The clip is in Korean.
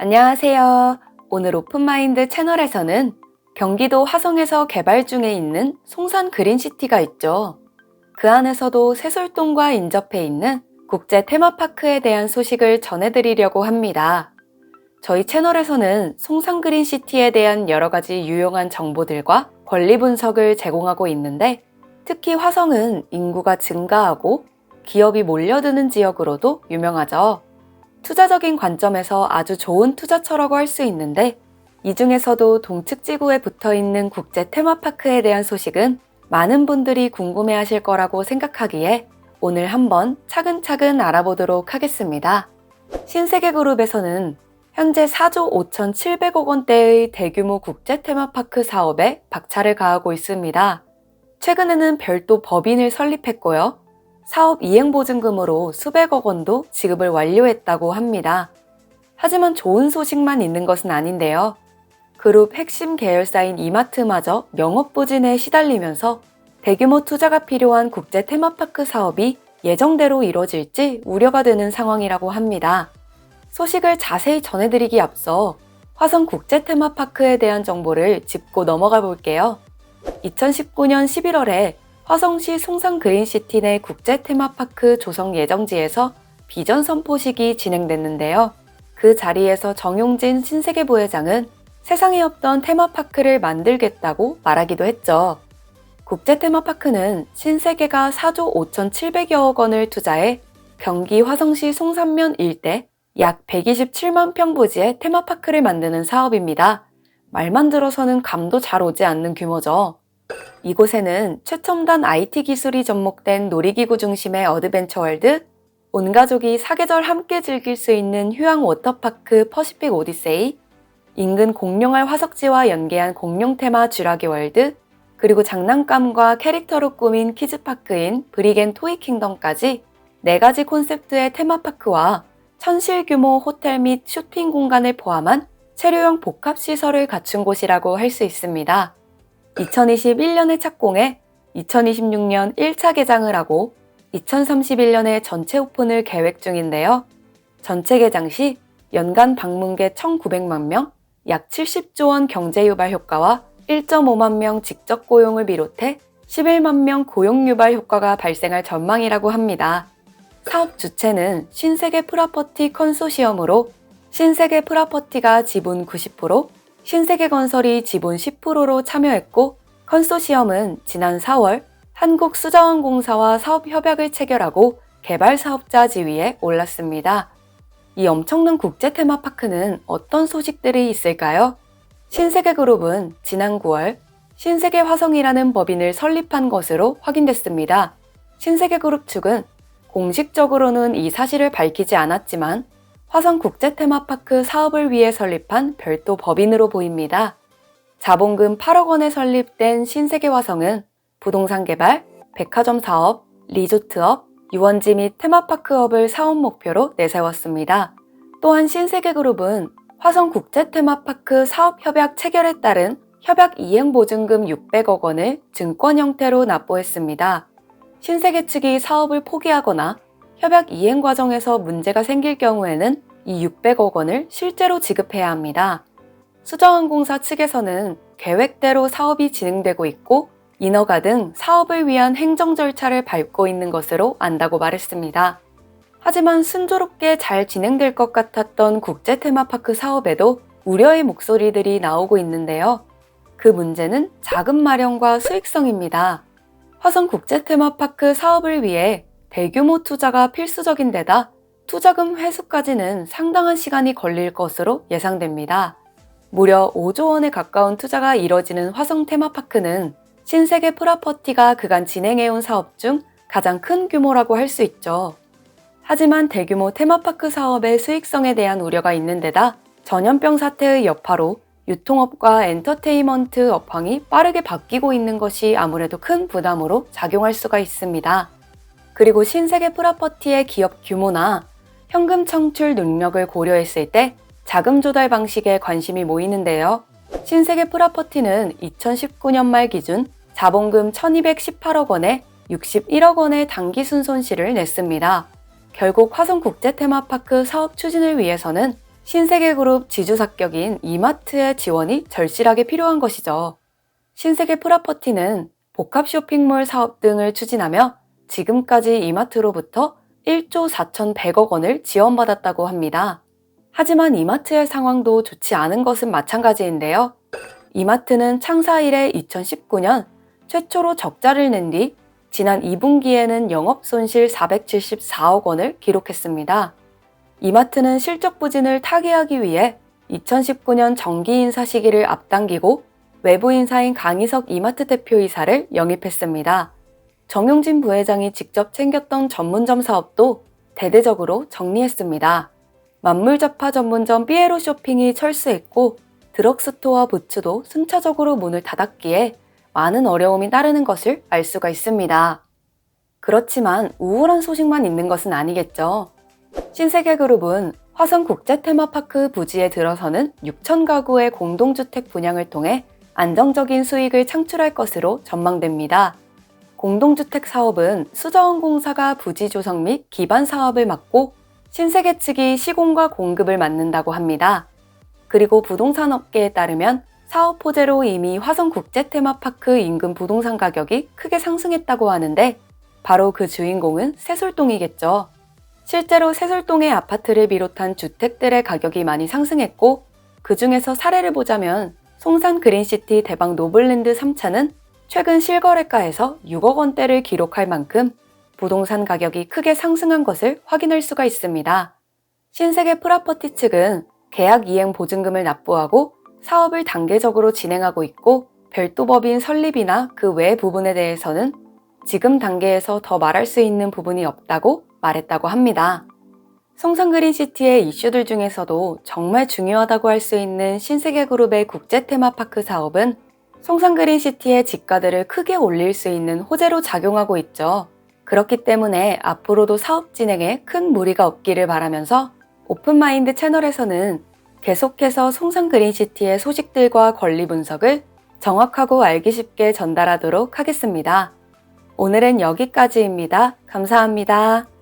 안녕하세요. 오늘 오픈마인드 채널에서는 경기도 화성에서 개발 중에 있는 송산 그린시티가 있죠. 그 안에서도 세솔동과 인접해 있는 국제 테마파크에 대한 소식을 전해드리려고 합니다. 저희 채널에서는 송산 그린시티에 대한 여러 가지 유용한 정보들과 권리 분석을 제공하고 있는데 특히 화성은 인구가 증가하고 기업이 몰려드는 지역으로도 유명하죠. 투자적인 관점에서 아주 좋은 투자처라고 할 수 있는데 이 중에서도 동측 지구에 붙어 있는 국제 테마파크에 대한 소식은 많은 분들이 궁금해 하실 거라고 생각하기에 오늘 한번 차근차근 알아보도록 하겠습니다. 신세계 그룹에서는 현재 4조 5,700억 원대의 대규모 국제 테마파크 사업에 박차를 가하고 있습니다. 최근에는 별도 법인을 설립했고요. 사업 이행보증금으로 수백억 원도 지급을 완료했다고 합니다. 하지만 좋은 소식만 있는 것은 아닌데요. 그룹 핵심 계열사인 이마트마저 영업 부진에 시달리면서 대규모 투자가 필요한 국제 테마파크 사업이 예정대로 이뤄질지 우려가 되는 상황이라고 합니다. 소식을 자세히 전해드리기 앞서 화성 국제 테마파크에 대한 정보를 짚고 넘어가 볼게요. 2019년 11월에 화성시 송산 그린시티 내 국제 테마파크 조성 예정지에서 비전 선포식이 진행됐는데요. 그 자리에서 정용진 신세계 부회장은 세상에 없던 테마파크를 만들겠다고 말하기도 했죠. 국제 테마파크는 신세계가 4조 5,700여억 원을 투자해 경기 화성시 송산면 일대 약 127만 평 부지의 테마파크를 만드는 사업입니다. 말만 들어서는 감도 잘 오지 않는 규모죠. 이곳에는 최첨단 IT 기술이 접목된 놀이기구 중심의 어드벤처월드, 온 가족이 사계절 함께 즐길 수 있는 휴양 워터파크 퍼시픽 오디세이, 인근 공룡알 화석지와 연계한 공룡 테마 쥐라기 월드, 그리고 장난감과 캐릭터로 꾸민 키즈파크인 브리겐 토이 킹덤까지 네 가지 콘셉트의 테마파크와 천실 규모 호텔 및 쇼핑 공간을 포함한 체류형 복합시설을 갖춘 곳이라고 할 수 있습니다. 2021년에 착공해 2026년 1차 개장을 하고 2031년에 전체 오픈을 계획 중인데요. 전체 개장 시 연간 방문객 1,900만 명, 약 70조 원 경제 유발 효과와 1.5만 명 직접 고용을 비롯해 11만 명 고용 유발 효과가 발생할 전망이라고 합니다. 사업 주체는 신세계 프라퍼티 컨소시엄으로 신세계 프라퍼티가 지분 90%, 신세계건설이 지분 10%로 참여했고 컨소시엄은 지난 4월 한국수자원공사와 사업 협약을 체결하고 개발 사업자 지위에 올랐습니다. 이 엄청난 국제 테마파크는 어떤 소식들이 있을까요? 신세계그룹은 지난 9월 신세계 화성이라는 법인을 설립한 것으로 확인됐습니다. 신세계그룹 측은 공식적으로는 이 사실을 밝히지 않았지만 화성 국제 테마파크 사업을 위해 설립한 별도 법인으로 보입니다. 자본금 8억 원에 설립된 신세계 화성은 부동산 개발, 백화점 사업, 리조트업, 유원지 및 테마파크업을 사업 목표로 내세웠습니다. 또한 신세계그룹은 화성 국제 테마파크 사업 협약 체결에 따른 협약 이행 보증금 600억 원을 증권 형태로 납부했습니다. 신세계 측이 사업을 포기하거나 협약 이행 과정에서 문제가 생길 경우에는 이 600억 원을 실제로 지급해야 합니다. 수저항공사 측에서는 계획대로 사업이 진행되고 있고 인허가 등 사업을 위한 행정 절차를 밟고 있는 것으로 안다고 말했습니다. 하지만 순조롭게 잘 진행될 것 같았던 국제 테마파크 사업에도 우려의 목소리들이 나오고 있는데요. 그 문제는 자금 마련과 수익성입니다. 화성 국제 테마파크 사업을 위해 대규모 투자가 필수적인 데다 투자금 회수까지는 상당한 시간이 걸릴 것으로 예상됩니다. 무려 5조 원에 가까운 투자가 이뤄지는 화성 테마파크는 신세계 프라퍼티가 그간 진행해온 사업 중 가장 큰 규모라고 할 수 있죠. 하지만 대규모 테마파크 사업의 수익성에 대한 우려가 있는 데다 전염병 사태의 여파로 유통업과 엔터테인먼트 업황이 빠르게 바뀌고 있는 것이 아무래도 큰 부담으로 작용할 수가 있습니다. 그리고 신세계 프라퍼티의 기업 규모나 현금 청출 능력을 고려했을 때 자금 조달 방식에 관심이 모이는데요. 신세계 프라퍼티는 2019년 말 기준 자본금 1218억 원에 61억 원의 단기 순 손실을 냈습니다. 결국 화성 국제 테마파크 사업 추진을 위해서는 신세계그룹 지주사격인 이마트의 지원이 절실하게 필요한 것이죠. 신세계 프라퍼티는 복합 쇼핑몰 사업 등을 추진하며 지금까지 이마트로부터 1조 4,100억 원을 지원받았다고 합니다. 하지만 이마트의 상황도 좋지 않은 것은 마찬가지인데요. 이마트는 창사 이래 2019년 최초로 적자를 낸 뒤 지난 2분기에는 영업 손실 474억 원을 기록했습니다. 이마트는 실적 부진을 타개하기 위해 2019년 정기 인사 시기를 앞당기고 외부 인사인 강희석 이마트 대표이사를 영입했습니다. 정용진 부회장이 직접 챙겼던 전문점 사업도 대대적으로 정리했습니다. 만물잡화 전문점 삐에로 쇼핑이 철수했고 드럭스토어 부츠도 순차적으로 문을 닫았기에 많은 어려움이 따르는 것을 알 수가 있습니다. 그렇지만 우울한 소식만 있는 것은 아니겠죠. 신세계그룹은 화성 국제 테마파크 부지에 들어서는 6천 가구의 공동주택 분양을 통해 안정적인 수익을 창출할 것으로 전망됩니다. 공동주택 사업은 수자원공사가 부지 조성 및 기반 사업을 맡고 신세계 측이 시공과 공급을 맡는다고 합니다. 그리고 부동산 업계에 따르면 사업 호재로 이미 화성 국제 테마파크 인근 부동산 가격이 크게 상승했다고 하는데 바로 그 주인공은 세솔동이겠죠. 실제로 세솔동의 아파트를 비롯한 주택들의 가격이 많이 상승했고 그 중에서 사례를 보자면 송산 그린시티 대박 노블랜드 3차는 최근 실거래가에서 6억 원대를 기록할 만큼 부동산 가격이 크게 상승한 것을 확인할 수가 있습니다. 신세계 프라퍼티 측은 계약 이행 보증금을 납부하고 사업을 단계적으로 진행하고 있고 별도 법인 설립이나 그 외 부분에 대해서는 지금 단계에서 더 말할 수 있는 부분이 없다고 말했다고 합니다. 송산그린시티의 이슈들 중에서도 정말 중요하다고 할 수 있는 신세계 그룹의 국제 테마파크 사업은 송산그린시티의 집가들을 크게 올릴 수 있는 호재로 작용하고 있죠. 그렇기 때문에 앞으로도 사업 진행에 큰 무리가 없기를 바라면서 오픈마인드 채널에서는 계속해서 송산그린시티의 소식들과 권리 분석을 정확하고 알기 쉽게 전달하도록 하겠습니다. 오늘은 여기까지입니다. 감사합니다.